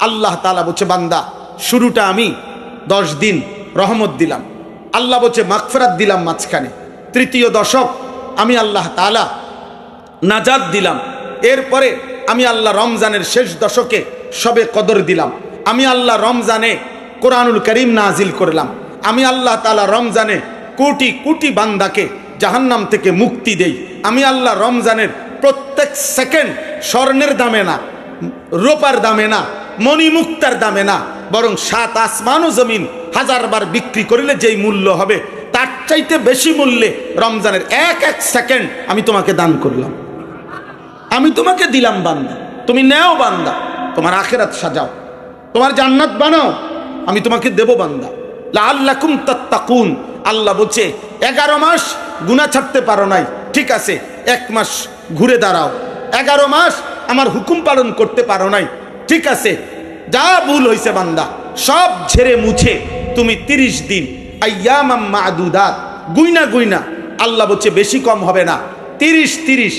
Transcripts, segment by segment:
আল্লাহ তালা বলছে, বান্দা, শুরুটা আমি দশ দিন রহমত দিলাম। আল্লাহ বলছে, মাগফেরাত দিলাম মাঝখানে। তৃতীয় দশক আমি আল্লাহ তালা নাজাদ দিলাম। এরপরে আমি আল্লাহ রমজানের শেষ দশকে সবে কদর দিলাম। আমি আল্লাহ রমজানে কোরআনুল করিম নাজিল করলাম। আমি আল্লাহ তালা রমজানে কোটি কোটি বান্দাকে জাহান্নাম থেকে মুক্তি দেই। আমি আল্লাহ রমজানের প্রত্যেক সেকেন্ড স্বর্ণের দামে না, রোপার দামে না মণিমুক্তার দামে না, বরং সাত আসমান ও জমিন হাজারবার বিক্রি করলে যেই মূল্য হবে, তার চাইতে বেশি মূল্যে রমজানের এক এক সেকেন্ড আমি তোমাকে দান করলাম। আমি তোমাকে দিলাম বান্দা। তুমি নেও বান্দা। তোমার আখেরাত সাজাও। তোমার জান্নাত বানাও। আমি তোমাকে দেব বান্দা। লাল্লাকুম তাত্তাকুন। আল্লাহ বলছে, এগারো মাস গুণা ছাড়তে পারো নাই। ঠিক আছে, এক মাস ঘুরে দাঁড়াও। এগারো মাস আমার হুকুম পালন করতে পারো নাই। ঠিক আছে, যা ভুল হয়েছে বান্দা, সব ঝেড়ে মুছে তুমি তিরিশ দিন আয়ামাম মাদুদাত, গুইনা গুইনা, আল্লাহ বলছে বেশি কম হবে না, তিরিশ তিরিশ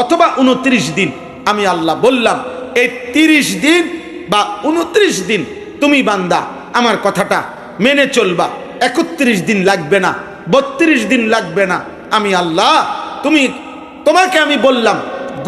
অথবা উনত্রিশ দিন। আমি আল্লাহ বললাম, এই তিরিশ দিন বা উনত্রিশ দিন তুমি বান্দা, আমার কথাটা মেনে চলবা, একত্রিশ দিন লাগবে না, বত্রিশ দিন লাগবে না। আমি আল্লাহ, তুমি, তোমাকে আমি বললাম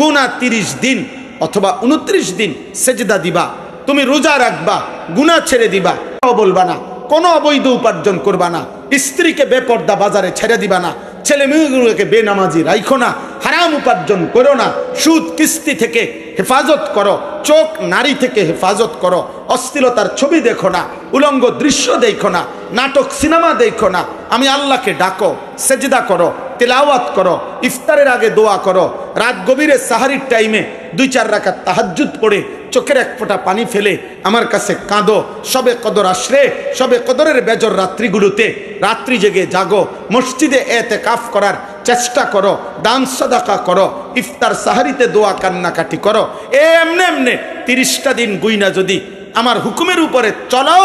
গুনা তিরিশ দিন অথবা উনত্রিশ দিন সেজদা দিবা, তুমি রোজা রাখবা গুনা ছেড়ে দিবা বলবা না, কোনো অবৈধ উপার্জন করবা না, স্ত্রীকে বেপর্দা বাজারে ছেড়ে দিবা না ছেলে মেয়েগুলোকে বেনামাজি রাইখো না, হারাম উপার্জন করো না, সুদ কিস্তি থেকে হেফাজত করো, চোখ নারী থেকে হেফাজত করো অস্থিরতার ছবি দেখো না, উলঙ্গ দৃশ্য দেখো না, নাটক সিনেমা দেখো না, আমি আল্লাহকে ডাকো, সেজদা করো তেলাওয়াত করো, ইফতারের আগে দোয়া করো, রাত গভীরে সাহারির টাইমে দুই চার রাখার তাহাজ্জুদ পড়ে চোখের এক ফোঁটা পানি ফেলে আমার কাছে কাঁদো, সবে কদর আসরে, সবে কদরের বেজর রাত্রিগুলোতে, রাত্রি জেগে জাগো, মসজিদে এতে কাফ করার চেষ্টা করো, দান সদাকা করো, ইফতার সাহারিতে দোয়া কান্নাকাটি করো। এ এমনে এমনে তিরিশটা দিন গুইনা যদি আমার হুকুমের উপরে চলো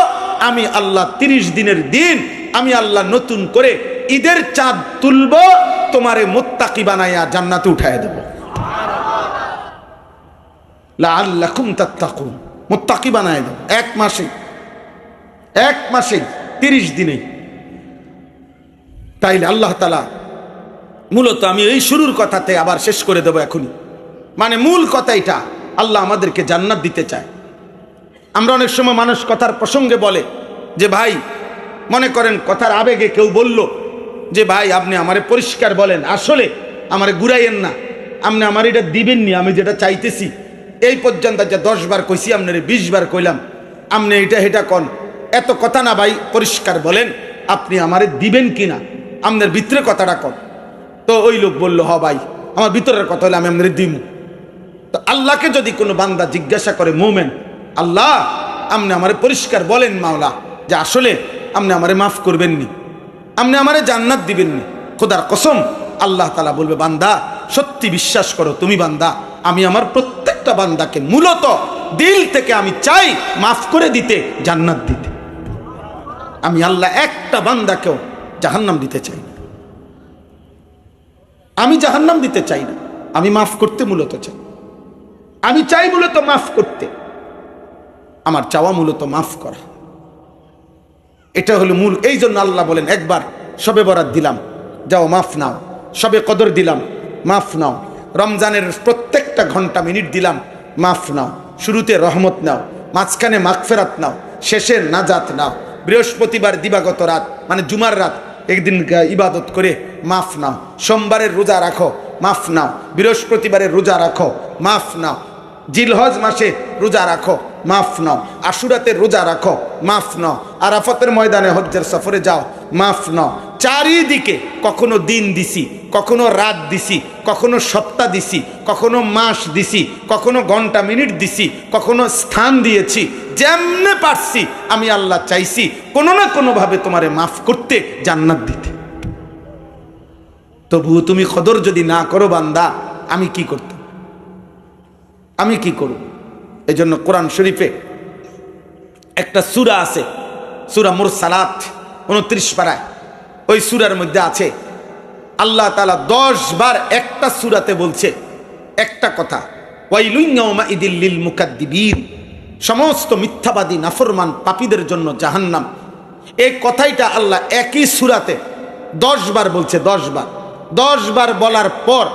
আমি আল্লাহ তিরিশ দিনের দিন, আমি আল্লাহ নতুন করে ঈদের চাঁদ তুলব, তোমারে মোত্তাকি বানাইয়া জান্নাতে উঠায় দেব। লাল্লাকুম তাত্তাকুন, মোত্তাকি বানায় দেব। এক মাসে এক মাসে তিরিশ দিনেই তাইলে আল্লাহ তালা মূলত আমি এই শুরুর কথাতে আবার শেষ করে দেব এখনই। মানে মূল কথা এটা, আল্লাহ আমাদেরকে জান্নাত দিতে চায়। আমরা অনেক সময় মানুষ কথার প্রসঙ্গে বলে যে, ভাই, মনে করেন কথার আবেগে কেউ বলল যে ভাই, আপনি আমারে পরিষ্কার বলেন, আসলে আমারে ঘুরাইয়েন না। আপনি আমার এটা দিবেননি, আমি যেটা চাইতেছি। এই পর্যন্ত যে দশ বার কইছি, আপনারে বিশ বার কইলাম। আপনি এটা হেটা কন। এত কথা না ভাই, পরিষ্কার বলেন, আপনি আমারে দিবেন কি না আপনার ভিতরে কথাটা কন। তো ওই লোক বলল, হ ভাই, আমার ভিতরের কথা হলে আমি আপনার দিমু। তো আল্লাহকে যদি কোনো বান্দা জিজ্ঞাসা করে, মোমেন, আল্লাহ, আপনি আমারে পরিষ্কার বলেন মাওলা, যে আসলে আপনি আমারে মাফ করবেননি। আপনি আমারে জান্নাত দিবেননি। খোদার কসম, আল্লাহ তালা বলবে, বান্দা, সত্যি বিশ্বাস করো, তুমি বান্দা, আমি আমার প্রত্যেকটা বান্দাকে মূলত দিল থেকে আমি চাই মাফ করে দিতে, জান্নাত দিতে। আমি আল্লাহ একটা বান্দাকেও জাহান্নাম দিতে চাই না। আমি জাহান্নাম দিতে চাই না। আমি মাফ করতে মূলত চাই। আমি চাই মূলত মাফ করতে। আমার চাওয়া মূলত মাফ করা। এটা হলো মূল। এই জন্য আল্লাহ বলেন, একবার সবে বরাত দিলাম। যাও, মাফ নাও। সবে কদর দিলাম। মাফ নাও। রমজানের প্রত্যেকটা ঘণ্টা মিনিট দিলাম। মাফ নাও। শুরুতে রহমত নাও। মাঝখানে মাগফেরাত নাও। শেষের নাজাত নাও। বৃহস্পতিবার দিবাগত রাত মানে জুমার রাত, একদিন ইবাদত করে মাফ নাও। সোমবারের রোজা রাখো, মাফ নাও। বৃহস্পতিবারের রোজা রাখো, মাফ নাও। জিলহজ মাসে রোজা রাখো। মাফ নাও আশুরাতে রোজা রাখো, মাফ নাও আরাফতের ময়দানে হজ্জের সফরে যাও, মাফ নাও চারিদিকে কখনো দিন দিছি, কখনো রাত দিছি, কখনো সপ্তাহ দিছি, কখনো মাস দিছি, কখনো ঘণ্টা, মিনিট দিছি, কখনো স্থান দিয়েছি, যেমনে পারছি আমি আল্লাহ চাইছি, কোনো না কোনোভাবে তোমারে মাফ করতে জান্নাত দিতে। তবুও তুমি খদর যদি না করো বান্দা, আমি কি করতাম? আমি কি করব? এই জন্য কোরআন শরীফে একটা সুরা আছে, সুরা মোর সালাত উনত্রিশ পাড়ায় ওই সুরার মধ্যে আছে, আল্লাহ তালা দশ বার একটা সুরাতে বলছে, একটা কথা ওয়াইলুইমা ইদিল্লিল মুকাদ্দিবিন। সমস্ত মিথ্যাবাদী, নাফরমান পাপীদের জন্য জাহান্নাম। এই কথাইটা আল্লাহ একই সুরাতে দশ বার বলছে, দশ বার। দশ বার বলার পর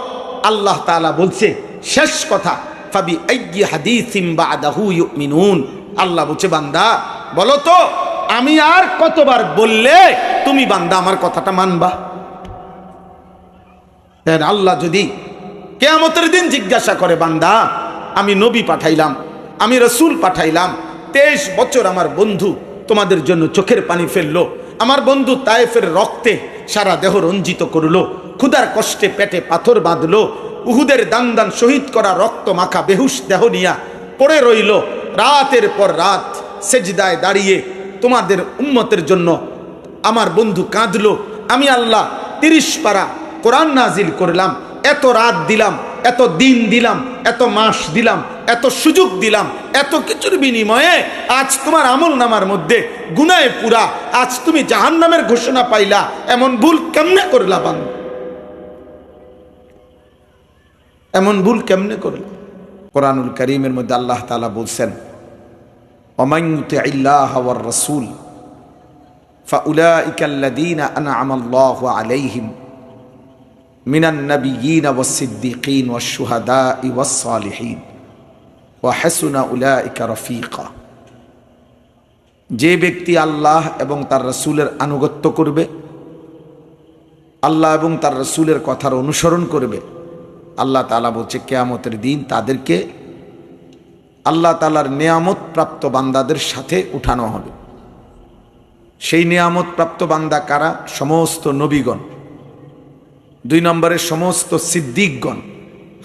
আল্লাহ তাআলা বলছে, শেষ কথা ফাবি হাদিসিম বাদাহু ইউমিনুন। আল্লাহ বান্দা, বলো তো, আমি আর কতবার বললে তুমি বান্দা আমার কথাটা মানবা? আল্লাহ যদি কেয়ামতের দিন জিজ্ঞাসা করে, বান্দা, আমি নবী পাঠাইলাম, আমি রসুল পাঠাইলাম, তেইশ বছর আমার বন্ধু তোমাদের জন্য চোখের পানি ফেলল, আমার বন্ধু তায়েফের রক্তে সারা দেহ রঞ্জিত করল ক্ষুদার কষ্টে পেটে পাথর বাঁধলো উহুদের দান দান শহীদ করা রক্ত মাখা বেহুশ দেহ নিয়া পড়ে রইল রাতের পর রাত সেজদায় দাঁড়িয়ে তোমাদের উন্মতের জন্য। আমার বন্ধু কাঁদল, আমি আল্লাহ তিরিশ পারা কোরআন নাজিল করলাম, এত রাত দিলাম, এত দিন দিলাম, এত মাস দিলাম, এত সুযোগ দিলাম, এত কিছুর বিনিময়ে আজ তোমার আমল নামার মধ্যে গুনায় পুরা, আজ তুমি জাহান নামের ঘোষণা পাইলা, এমন ভুল কেমনে করলা বান এমন ভুল কেমনে করলা কোরআনুল করিমের মধ্যে আল্লাহ তালা বলছেন অমাইতে আল্লাহ রসুল فأولئك الذين أنعم الله عليهم من النبيين والصديقين والشهداء والصالحين وحسن أولئك رفيقا যে ব্যক্তি আল্লাহ এবং তার রসুলের আনুগত্য করবে আল্লাহ এবং তার রসুলের কথার অনুসরণ করবে আল্লাহ তালা বলছে, কেয়ামতের দিন তাদেরকে আল্লাহ তালার নেয়ামত প্রাপ্ত বান্দাদের সাথে উঠানো হবে। সেই নিয়ামত প্রাপ্ত বান্দা কারা? সমস্ত নবীগণ। দুই নম্বরে সমস্ত সিদ্দিকগণ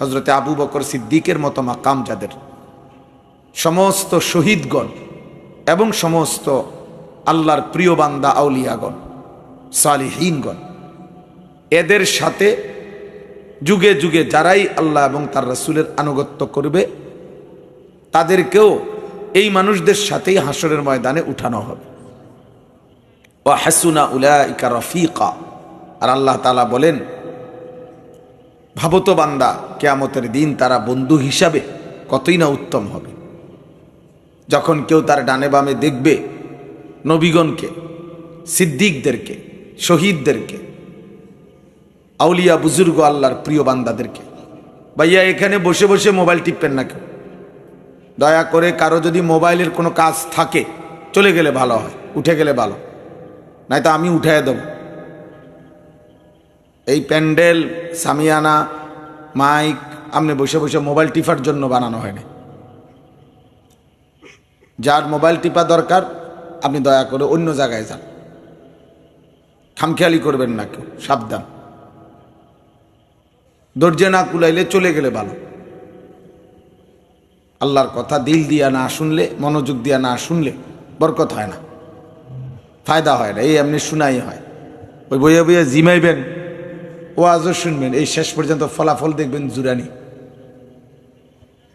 হজরতে আবু বকর সিদ্দিকের মতো মাকাম যাদের। সমস্ত শহীদগণ এবং সমস্ত আল্লাহর প্রিয় বান্দা আউলিয়াগণ, সালিহীনগণ। এদের সাথে যুগে যুগে যারাই আল্লাহ এবং তার রসুলের আনুগত্য করবে, তাদেরকেও এই মানুষদের সাথেই হাসরের ময়দানে উঠানো হবে। ও হাসুনা উলাইকা রফিকা। আর আল্লাহ তালা বলেন ভাবত বান্দা, কেয়ামতের দিন তারা বন্ধু হিসাবে কতই না উত্তম হবে। যখন কেউ তার ডানে বামে দেখবে নবীগণকে, সিদ্দিকদেরকে, শহীদদেরকে আউলিয়া বুজুর্গ আল্লাহর প্রিয় বান্দাদেরকে। ভাইয়া, এখানে বসে বসে মোবাইল টিপবেন না কেউ? দয়া করে কারও যদি মোবাইলের কোনো কাজ থাকে, চলে গেলে ভালো হয়, উঠে গেলে ভালো। নাই তো আমি উঠাই দেব। এই প্যান্ডেল, সামিয়ানা, মাইক আপনি বসে বসে মোবাইল টিপার জন্য বানানো হয়নি। যার মোবাইল টিপা দরকার, আপনি দয়া করে অন্য জায়গায় যান। খামখেয়ালি করবেন না কেউ, সাবধান। দরজে না কুলাইলে চলে গেলে ভালো। আল্লাহর কথা দিল দিয়া না শুনলে, মনোযোগ দিয়া না শুনলে বরকত হয় না। ফায়দা হয় না, এই এমনি শোনাই হয়। ওই বইয়া বইয়া জিমাইবেন ও আজও শুনবেন, এই শেষ পর্যন্ত ফলাফল দেখবেন জুরানি।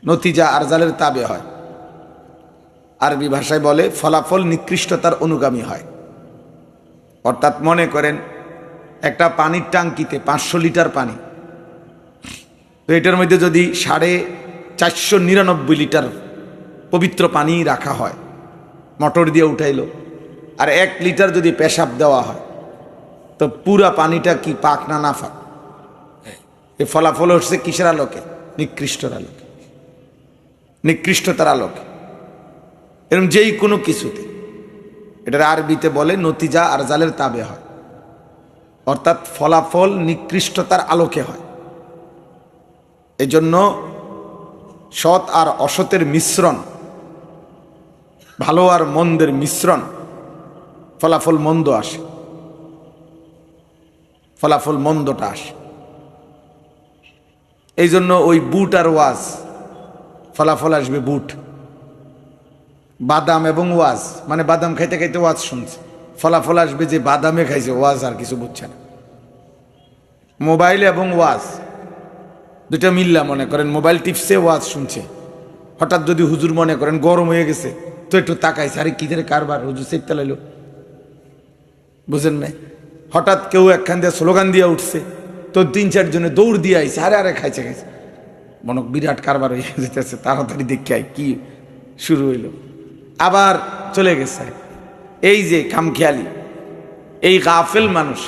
নতিজা আরজালের তাবে হয়। আরবি ভাষায় বলে, ফলাফল নিকৃষ্টতার অনুগামী হয়। অর্থাৎ মনে করেন, একটা পানির টাঙ্কিতে পাঁচশো লিটার পানি তো এটার মধ্যে যদি সাড়ে চারশো নিরানব্বই লিটার পবিত্র পানি রাখা হয়, মটর দিয়ে উঠাইলো, আর এক লিটার যদি পেশাব দেওয়া হয়, তো পুরা পানিটা কি পাক না না ফাক? এই ফলাফল হচ্ছে কিসের আলোকে? নিকৃষ্টর আলোকে। নিকৃষ্টতার আলোকে। এরকম যেই কোনো কিছুতে। এটার আরবিতে বলে নতিজা আর জালের তাবে হয়। অর্থাৎ ফলাফল নিকৃষ্টতার আলোকে হয়। এজন্য সৎ আর অসতের মিশ্রণ, ভালো আর মন্দের মিশ্রণ ফলাফল মন্দ আসে। ফলাফল মন্দটা আসে। এই জন্য ওই বুট আর ওয়াজ, ফলাফল আসবে বুট। বাদাম এবং ওয়াজ মানে বাদাম খাইতে খাইতে ওয়াজ শুনছে। ফলাফল আসবে যে বাদামে খাইছে, ওয়াজ আর কিছু বুঝছে না। মোবাইল এবং ওয়াজ। দুটা মিল্লা মনে করেন, মোবাইল টিপসে ওয়াজ শুনছে। হঠাৎ যদি হুজুর মনে করেন, গরম হয়ে গেছে, তো একটু তাকাইছে, আরে কি ধরে কারবার, হুজুর সেকতে লাইলো বুঝেন নাই? হঠাৎ কেউ একখান দিয়ে স্লোগান দিয়ে উঠছে, তো তিন চারজনে দৌড় দিয়ে আইছে, আরে আরে, খাইছে খাইছে। মনে বিরাট কারবার হয়ে যেতেছে, তাড়াতাড়ি দেখে আয়, কি শুরু হইল। আবার চলে গেছে। এই যে খামখেয়ালি, এই গাফেল মানুষ,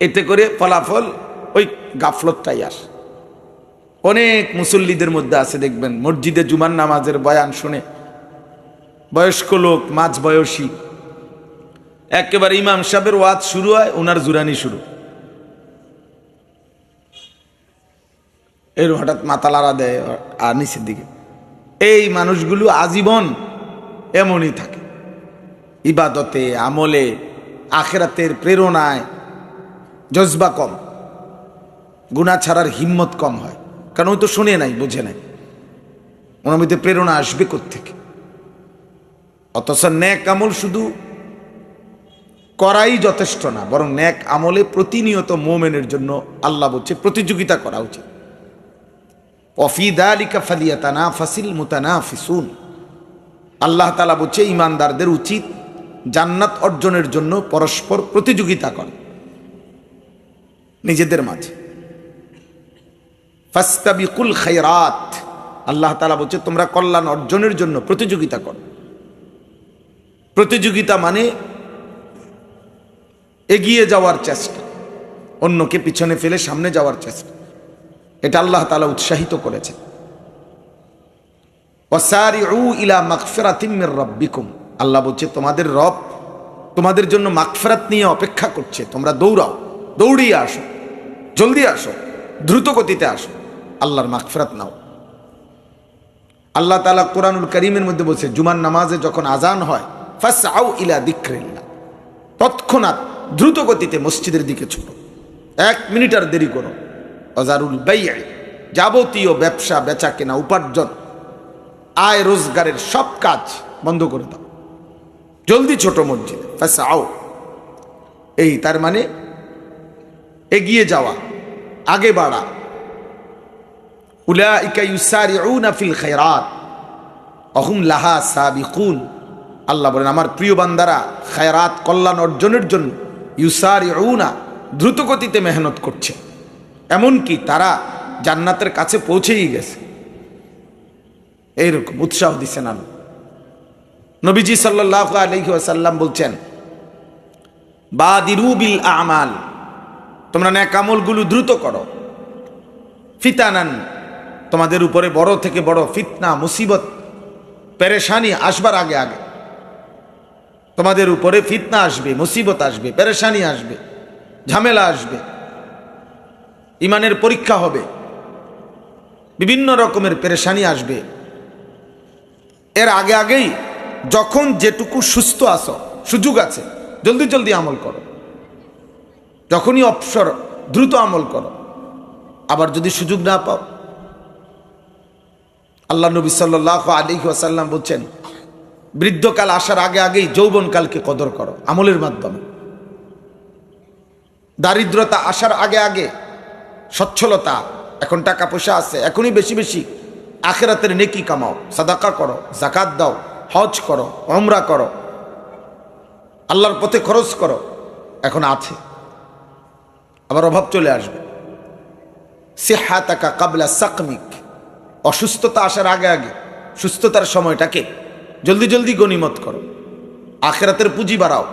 এতে করে ফলাফল ওই গাফলতটাই আসে অনেক মুসল্লিদের মধ্যে আছে, দেখবেন, মসজিদে জুমার নামাজের বয়ান শুনে বয়স্ক লোক, মাঝ বয়সী, একেবারে ইমাম সাহেবের ওয়াজ শুরু হয় ওনার জুরানি শুরু। এর হঠাৎ মাথা লাড়া দেয়, আর নিচের দিকে। এই মানুষগুলো আজীবন এমনই থাকে। ইবাদতে, আমলে, আখেরাতের প্রেরণায়, জজবা কম। গুণা ছাড়ার হিম্মত কম হয়। কারণ ওই তো শুনে নাই, বুঝে নাই। ওনার মধ্যে প্রেরণা আসবে থেকে অথচ ন্যাক আমল শুধু করাই যথেষ্ট না, বরং ন্যাক আমলে প্রতিনিয়ত মোমেনের জন্য আল্লাহ বলছে, প্রতিযোগিতা করা উচিত। অফিদালিকা ফালিয়াতানা ফাসিল মুতানা ফিসুন আল্লাহ তালা বলছে ইমানদারদের উচিত জান্নাত অর্জনের জন্য পরস্পর প্রতিযোগিতা করে নিজেদের মাঝে। ফাস্তাবিকুল খায়রাত। আল্লাহ তালা বলছে, তোমরা কল্যাণ অর্জনের জন্য প্রতিযোগিতা করো। প্রতিযোগিতা মানে এগিয়ে যাওয়ার চেষ্টা, অন্যকে পিছনে ফেলে সামনে যাওয়ার চেষ্টা। এটা আল্লাহ তালা উৎসাহিত করেছে ইলা মাকফেরাতিমের রব্বিকুম। আল্লাহ বলছে, তোমাদের রব তোমাদের জন্য মাকফেরাত নিয়ে অপেক্ষা করছে। তোমরা দৌড়াও, দৌড়িয়ে আসো, জলদি আসো, দ্রুত গতিতে আসো। আল্লাহর মাকফেরাত নাও। আল্লাহ তালা কোরআনুল করিমের মধ্যে বলছে, জুমার নামাজে যখন আজান হয় ফাস আউ ইলা দিক্রিল্লা তৎক্ষণাৎ দ্রুত গতিতে মসজিদের দিকে ছোটো। এক মিনিট আর দেরি করো। অজারুল ব্যয় যাবতীয় ব্যবসা, বেচা কেনা, উপার্জন, আয় রোজগারের সব কাজ বন্ধ করে দাও। জলদি ছোট মসজিদে ফাঁসা আও এই তার মানে এগিয়ে যাওয়া, আগে বাড়া উলাইকা ইউসারিউনা ফিল খায়রাত। অহুম লাহা সাবিকুন। আল্লাহ বলেন, আমার প্রিয় বান্দারা, খায়রাত কল্যাণ অর্জনের জন্য ইউসারিউনা দ্রুত গতিতে মেহনত করছে। এমনকি তারা জান্নাতের কাছে পৌঁছেই গেছে। এইরকম উৎসাহ দিচ্ছেন আল্লাহ। নবীজি সাল্লাহ আলহি আসাল্লাম বলছেন বাদিরুবিল আমাল, তোমরা ন্যাকামলগুলো দ্রুত করো। ফিতানান তোমাদের উপরে বড় থেকে বড় ফিতনা, মুসিবত, পেরেশানি আসবার আগে আগে। তোমাদের উপরে ফিতনা আসবে, মুসিবত আসবে, পেরেশানি আসবে, ঝামেলা আসবে। ইমানের পরীক্ষা হবে। বিভিন্ন রকমের পেরেশানি আসবে। এর আগে আগেই যখন যেটুকু সুস্থ আসো সুযোগ আছে, জলদি জলদি আমল করো। যখনই অবসর, দ্রুত আমল করো। আবার যদি সুযোগ না পাও আল্লাহ নবী সাল্লাহ আলী আসাল্লাম বলছেন, বৃদ্ধকাল আসার আগে আগেই যৌবনকালকে কদর করো, আমলের মাধ্যমে। দারিদ্রতা আসার আগে আগে, সচ্ছলতা, এখন টাকা পয়সা আছে, এখনই বেশি বেশি, আখেরাতের নেকি কামাও, সাদাকা করো জাকাত দাও, হজ করো অমরা করো, আল্লাহর পথে খরচ করো, এখন আছে। আবার অভাব চলে আসবে। সেহাতাকা কাবলা সাকমিক অসুস্থতা আসার আগে আগে। সুস্থতার সময়টাকে জলদি জলদি গণিমত করো। আখেরাতের পুঁজি বাড়াও।